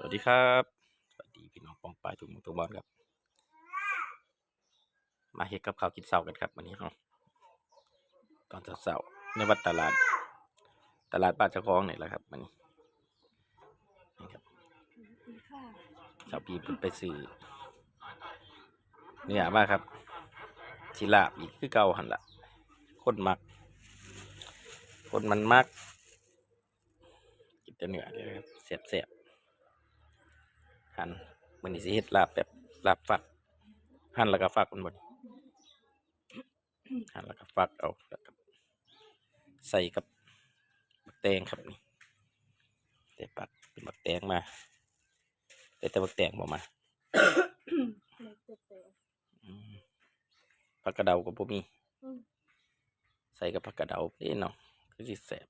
สวัสดีครับ สวัสดีพี่น้องปองปลายทุกหมุทุกบอลครับ มาเฮ็ดกับข้าวกินเช้ากันครับวันนี้เราตอนเช้าๆในวัดตลาด ตลาดบ้าเจ้าของนี่แหละครับวันนี้นี่ครับชาวปีไปซื้อเนี่ยมาครับชิลาบอีกคือเก่าหันละคนมัก คนมันมักกินแต่เนื้อเลยครับแซ่บๆ หั่นมันนี่สิเฮ็ดลาบแบบลาบฟักหั่นแล้วก็ฟักมันบ่นี่หั่นแล้วก็ฟักเอาแล้วก็ใส่กับบักแตงครับนี่แต่ปักเป็นบักแตงมา แต่แต่บักแตงบ่มาอืมผักกระเดาก็บ่มีอืมใส่กับผักกระเดาเด้เนาะคือสิแซ่บ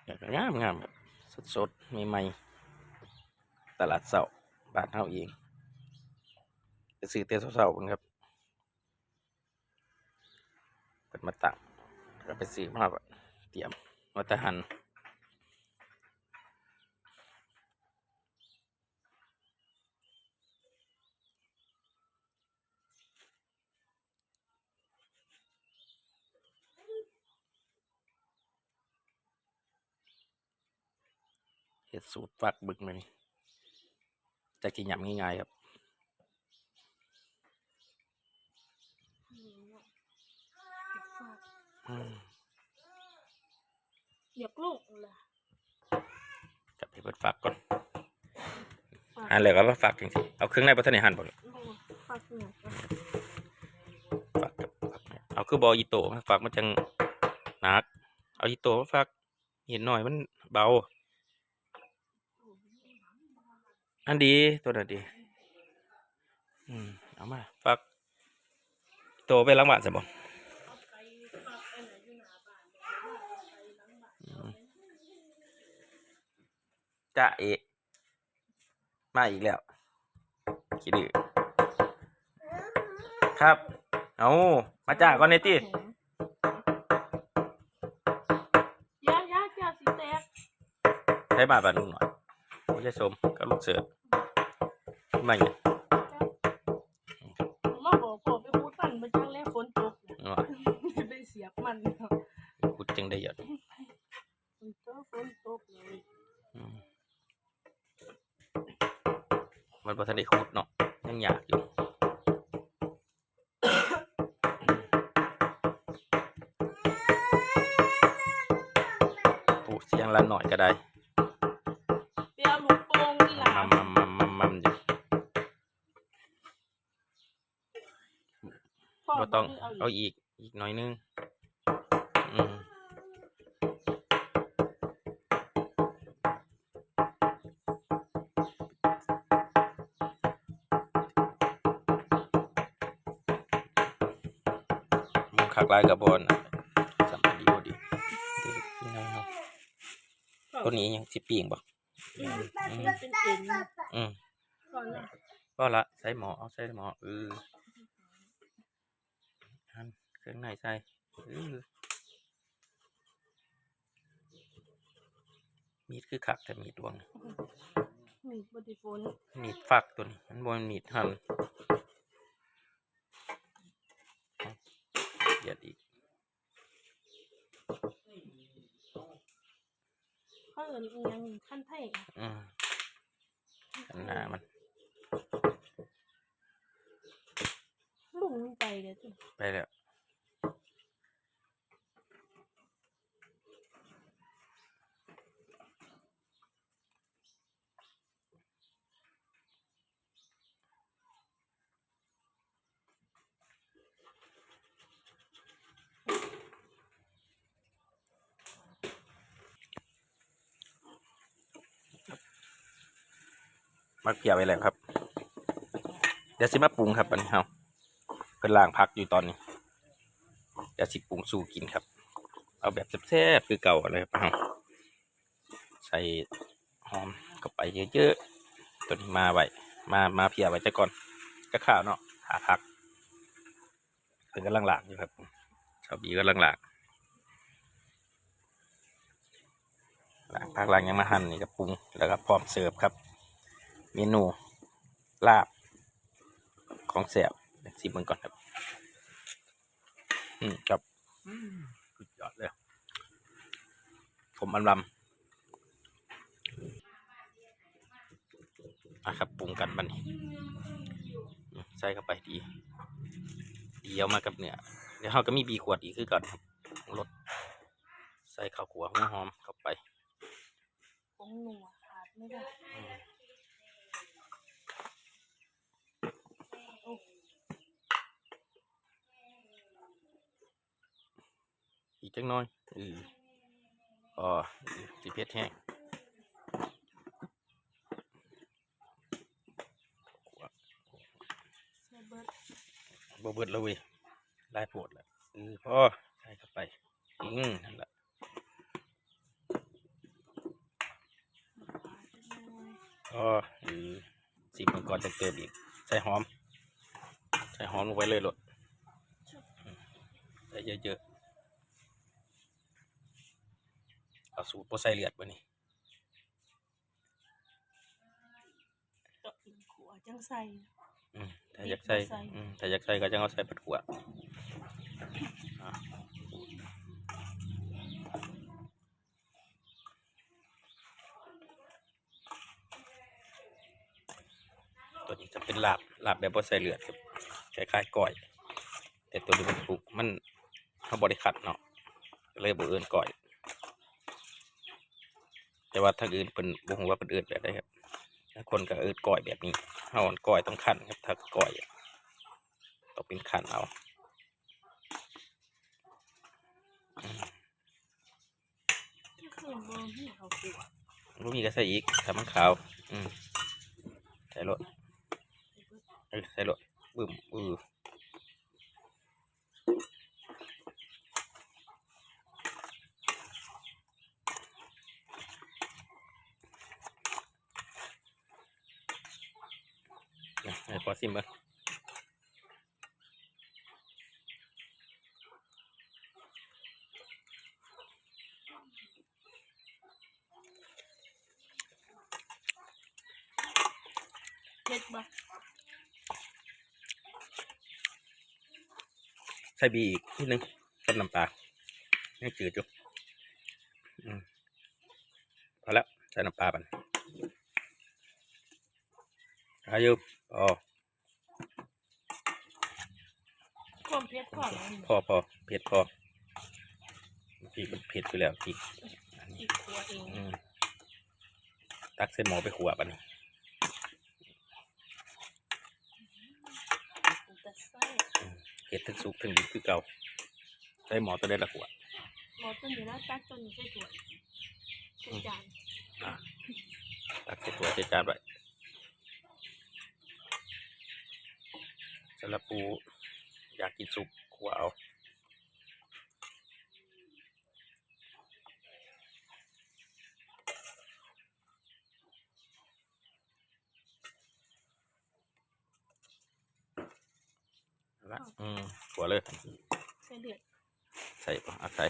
อยาก งามงามๆครับสดๆใหม่ๆตลาดเสาบานเฮาเองจะซื้อเต่เสาๆพุ่นครับเปิดมาตั้งก็ไปซื้อมาเตรียมมาตะหัน เฮ็ดสูตรฟักบึกมานี่จากที่ยำง่ายๆครับอืมอยากลูกเลยจับให้เปิดฟักก่อนหั่นแล้วก็มาฟักจริงๆเอาเครื่องในปัทนี่หั่นบ่ลูกฟักเนี่ยฟักกับฟักเนี่ยเอาคือบออีโตะมาฟักมันจังหนัก เอาอีโตะมาฟักเห็นหน่อยมันเบา อันดีตัวนั้นดี อืมเอามาฟักอีโตะไปล้างบาทใช่บ่อืมจ้าเอะมาอีกแล้วคิดดื้อครับ เอามาจ้าก่อนเนตี้ยายาจ้าสีแตกใช้บาทบาทลุงหน่อย ผู้ชชมกับลูกเสือมาอย่างมาบอกพ่อไปพูดฟันมาจังแล้วฝนตกนี้วะได้เสียบมันพูดจึงได้หยอดฝนตกฝนตกเลยอืมมันบ่ทันได้ขุดเนาะยังอยากอยู่ปูเสียงละหน่อยก็ได้ ต้องเอาเอาอีกอีกอีกหน่อยนึงอืมมันคักหลายกับบอลน่ะสำคัญดีบ่ดีเด็กยังไงเนาะตัวนี้ยังสิปีงบ่อืมมันเป็นเอ็นอืมก่อนเลยก็ละใส่หมอเอาใส่หมอเออหั่น เครื่องในใส่เออมีดคือขักแต่มีดดวง มีบไดิฝนมีดฟักตัวนี้ มันบนมีดหั่นเอาเหยียดอีกเขาเอิ้นอิหยังขั้นไทยอืมอันหน้ามันลุงไปเดี๋ยวจ้ะไปแล้ว มาเกี่ยวไปแล้วครับ เดี๋ยวสิมาปรุงครับอันนี้เฮาเป็นล่างพักอยู่ตอนนี้ เดี๋ยวสิปรุงสู่กินครับ เอาแบบแซ่บๆคือเก่าเลยครับเฮาใส่หอมเข้าไปเยอะๆตัวนี้มาไว้มามาเพียไว้จะก่อนก็ข้าวเนาะหาพักเพิ่นกำลังหลากอยู่ครับชาวบีกำลังหลากผักหลังยังมาหั่นนี่ก็ปรุงแล้วก็พร้อมเสิร์ฟครับ เมนูลาบ ของแสบชิมมันก่อนครับ อืมครับอืมสุดยอดเลย ผมอำลำอะครับปรุงกันบันนี้อืมใส่เข้าไปดี เดียวมากับเนื้อเดี๋ยวเราก็มีบีขวดอีกคือก่อนครับรสใส่ข้าวขัวหัวหอมเข้าไปผงหนัวขาดไม่ได้โอ้ อีก จังน้อยอืออ๋อสีเพชรแห้งเซเบิร์ตบเบิดแล้วเว้ยลายปวดแล้วเออพ่อใส่เข้าไป อืมนั่นแหละอ๋อเออสิบมันก่อนจะเติมอีก ใส่หอม ใส่หอมลงไปเลยหลดอืมใส่เยอะๆ เอาสูตรโปใส่เลือดวะนี่ก็เป็นขัวจังใส่ อืมถ้าอยากใส่ใส่ อืมถ้าอยากใส่ก็จะเอาใส่ปัดขวดอะตัวนี้จะเป็นลาบลาบแบบบ่ใส่เลือดครับคล้ายๆก้อย แต่ตัวนี้มันปลูกมันเขาบริขัดเนาะก็เลยบ่เอินก้อย แต่ว่าทางอื่นเป็นบ่ฮู้ว่าเป็นเอินแบบใดครับบางคนก็เอินก้อยแบบนี้เฮาอันก้อยต้องคั่นครับถ้าก้อยอะต้องเป็นคั่นเอาก็คือบอที่เขาขัวบ่มีก็ใส่อีกถ้ามันขาว อืมใส่รถเออใส่รถบึ้มอือ นะให้พอซิมเบ้างเผ็ดบ่ใส่บีอีกนิดนึงต้นน้ำปลายังจืดอยู่อืมพอแล้วใส่น้ำปลาปั นอายุอ๋อความเผ็ดพอแล้วนี่พอพอเผ็ดพอพริกมันเผ็ดอยู่แล้วพริกอันนี้อีกขัวเองอืมตักเส้นหมอไปขัวปันนี้แต่ไส้เผ็ดทั้งสุกทั้งดิบคือเก่าใส่หมอตัวได้ละขัวหมอต้นอยู่แล้วตักต้นอยู่ใส่ถ้วยใส่จานอะตักใส่ตัวใส่จานไว้ สำหรับปูอยากกินสุกขัวเอาละอืมขัวเลย ใส่เลือดใส่ปะเอาใส่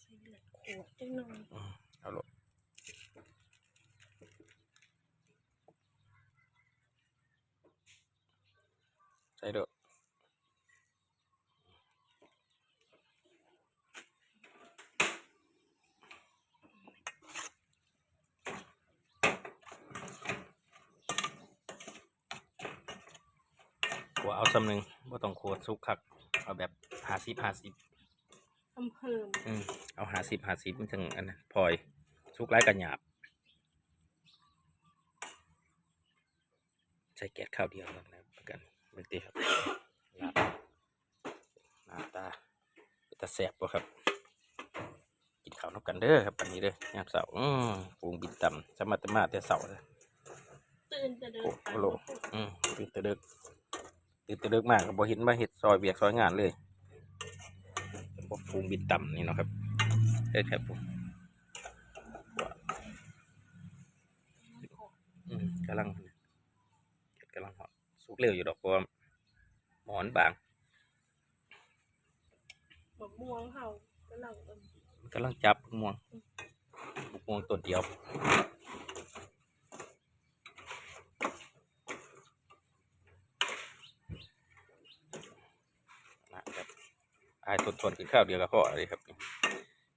ใส่เลือดขัวจังหน่อยอืมเอาลง ขัวเอาซ้ำหนึ่งว่าต้องขัวสุกคักเอาแบบหาสิบหาสิบทำเพิ่มอืมเอาหาสิบหาสิบมันถึงอันนั้นพลอยสุกไร้กันหยาบใช้แก๊สข้าวเดียวแล้วนะเหมือนกันเมื่อกี้ครับลาบหน้าตาตาแสบป่ะครับกินข้าวนับกันเด้อครับวันนี้เด้อยามเสาร์อืมปรุงบินต่ำสมัตมาแต่เสาร์เลยตื่นแต่เดินโอ้โหโลอืมตื่นแตะเดึก ตื่นแตะเดึกมากครับบ่เห็นมาเห็ดซอยเบียกซอยงานเลยพวกปรุงบินต่ำนี่เนาะครับเด้อครับผมอืมกำลังเก็ดกำลังหอมสุกเร็วอยู่ดอกเพราะว่าหมอนบางแบบม่วงเห่ากำลังเอิ่มมันกำลังจับม่วงม่วงต้นเดียวนะครับ ไอ้ต้นต้นๆคือข้าวเดียวก็พอเลยครับ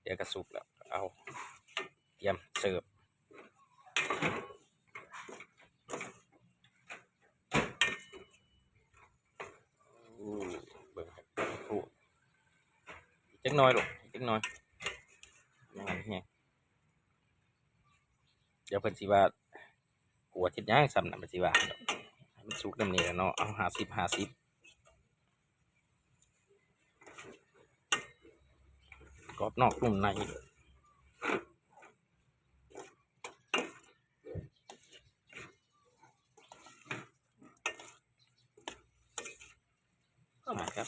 เดี๋ยวก็สุกแล้วเอาเตรียมเสิร์ฟอู้เบิ่งครับอีกจักน้อยลูกอีกจักน้อยยังไงเนี่ยเดี๋ยวเพิ่นสิว่าหัวทิดย่างซ้ำนะเพิ่นสิว่าดอกให้มันสุกน้ำนี่แหละเนาะเอาห้าสิบห้าสิบ รอบนอกนุ่มในอ่าครับ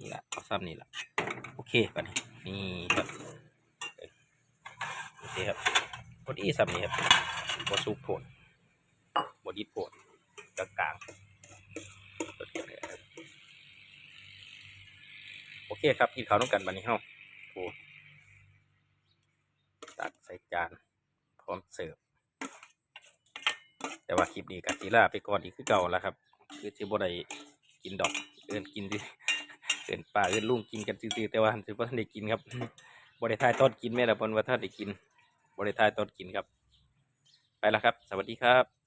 นี่แหละเอาซ้ำนี่แหละโอเคป่ะนี่นี่ครับเอ้ยโอเคครับพอดีซ้ำนี่ครับบสุกโผลบดิบโผลกลางกลางๆตัวเดียวเลยครับโอเคครับกินข้าวต้องกันบันนี้เฮาโอ้ ตักใส่จานพร้อมเสิร์ฟแต่ว่าคลิปนี้กับจีลาไปก่อนอีกคือเก่าแล้วครับ คือที่บ่ได้กินดอกเอินกินที่เอินป่าเอินลุงกินกันซื่อๆแต่ว่าท่าท่ได้กินครับบริทายตอนกินแม่ละเพนว่าท่านได้กินบริทายตอนกินครับ ไปแล้วครับ สวัสดีครับ